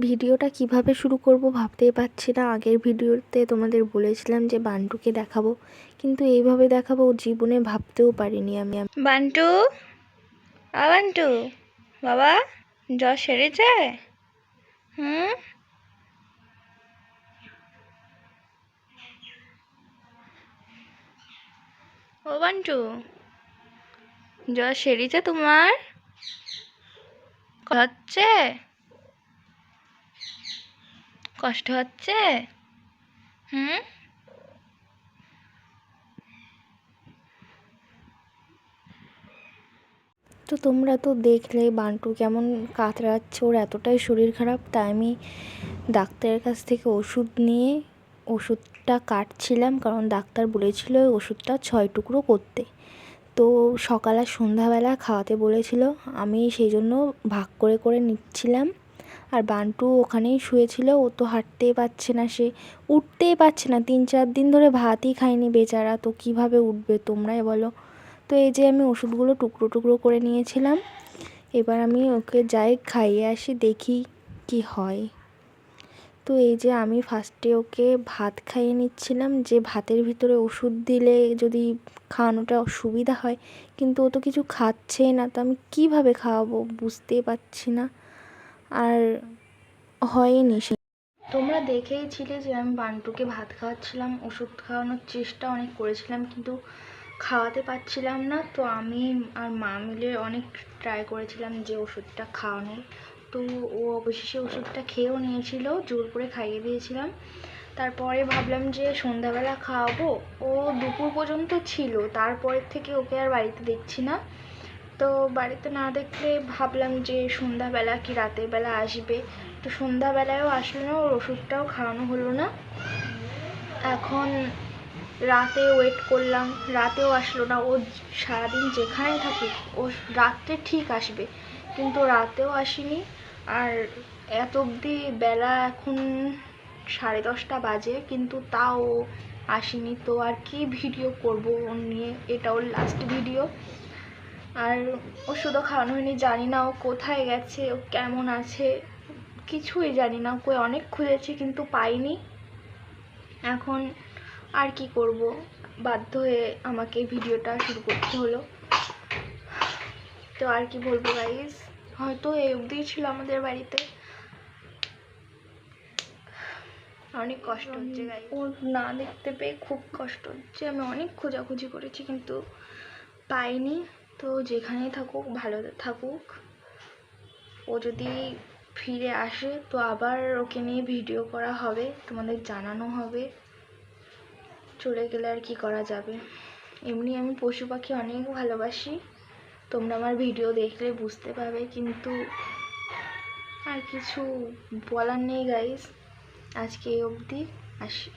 ভিডিওটা কীভাবে শুরু করব ভাবতেই পারছি না। আগের ভিডিওতে তোমাদের বলেছিলাম যে, বান্টুকে দেখাবো। কিন্তু এইভাবে দেখাবো জীবনে ভাবতেও পারিনি আমি। বান্টু? বান্টু, বাবা, জ্বর সেরেছে? হুম? ও বান্টু, জ্বর সেরেছে তোমার? হচ্ছে? কষ্ট হচ্ছে? হুম? তো তোমরা তো দেখলে, বান্টু কেমন কাতরাচ্ছে, ওর এতটাই শরীর খারাপ, তাই আমি ডাক্তারের কাছ থেকে ওষুধ নিয়ে ওষুধটা কাটছিলাম, কারণ ডাক্তার বলেছিল ওষুধটা ছয় টুকরো করতে। তো সকাল আর সন্ধ্যাবেলা খাওয়াতে বলেছিল, আমি সেই জন্য ভাগ করে করে নিচ্ছিলাম। আর বান্টু ওখানেই শুয়েছিল, ও তো হাঁটতেই পারছে না সে। উঠতেই পারছে না, তিন চার দিন ধরে ভাতই খায়নি বেচারা। তো কীভাবে উঠবে তোমরাই বলো। তো এই যে আমি ওষুধগুলো টুকরো টুকরো করে নিয়েছিলাম, এবার আমি ওকে যাই খাইয়ে আসি, দেখি কি হয়। তো এই যে আমি ফার্স্টে ওকে ভাত খাইয়ে নিচ্ছিলাম, যে ভাতের ভিতরে ওষুধ দিলে যদি খাওয়ানোটা সুবিধা হয়, কিন্তু ও তো কিছু খাচ্ছেই না, তো আমি কীভাবে খাওয়াবো বুঝতেই পারছি না। আর হয়নি সে। তোমরা দেখেইছিলে যে আমি বান্টুকে ভাত খাওয়াচ্ছিলাম, ওষুধ খাওয়ানোর চেষ্টা অনেক করেছিলাম, কিন্তু খাওয়াতে পারছিলাম না। তো আমি আর মা মিলে অনেক ট্রাই করেছিলাম যে ওষুধটা খাওয়ানোর। তো ও অবশেষে ওষুধটা খেয়েও নিয়েছিল, জোর করে খাইয়ে দিয়েছিলাম। তারপরে ভাবলাম যে সন্ধ্যাবেলা খাওয়াবো। ও দুপুর পর্যন্ত ছিল, তারপরের থেকে ওকে আর বাড়িতে দেখছি না। তো বাড়িতে না দেখলে ভাবলাম যে সন্ধ্যাবেলা কি রাতের বেলা আসবে। তো সন্ধ্যাবেলায়ও আসলো না, ওর ওষুধটাও খাওয়ানো হলো না। এখন রাতে ওয়েট করলাম, রাতেও আসলো না। ও সারাদিন যেখানেই থাকুক, ও রাত্রে ঠিক আসবে। কিন্তু রাতেও আসেনি। আর এত অবধি বেলা এখন সাড়ে দশটা বাজে, কিন্তু তাও আসেনি। তো আর কি ভিডিও করব ওর নিয়ে? এটা ওর লাস্ট ভিডিও আর ওষুধও খাওয়ানো হয়নি, জানি না ও কোথায় গেছে, ও কেমন আছে, কিছুই জানি না, ওকে অনেক খুঁজেছি কিন্তু পাইনি। এখন আর কি করব, বাধ্য হয়ে আমাকে ভিডিওটা শুরু করতে হলো। তো আর কি বলব গাইজ হয়তো এই অবধিই ছিল আমাদের বাড়িতে। অনেক কষ্ট হচ্ছে ও না দেখতে পেয়ে খুব কষ্ট হচ্ছে, আমি অনেক খোঁজাখুঁজি করেছি কিন্তু পাইনি। তো যেখানেই থাকুক, ভালো থাকুক। ও যদি ফিরে আসে, তো আবার ওকে নিয়ে ভিডিও করা হবে, তোমাদের জানানো হবে। চলে গেলে আর কি করা যাবে? এমনি আমি পশু পাখি অনেক ভালোবাসি। তোমরা আমার ভিডিও দেখলে বুঝতে পারবে, কিন্তু আর কিছু বলার নেই গাইস আজকে এই অবধি, আসি।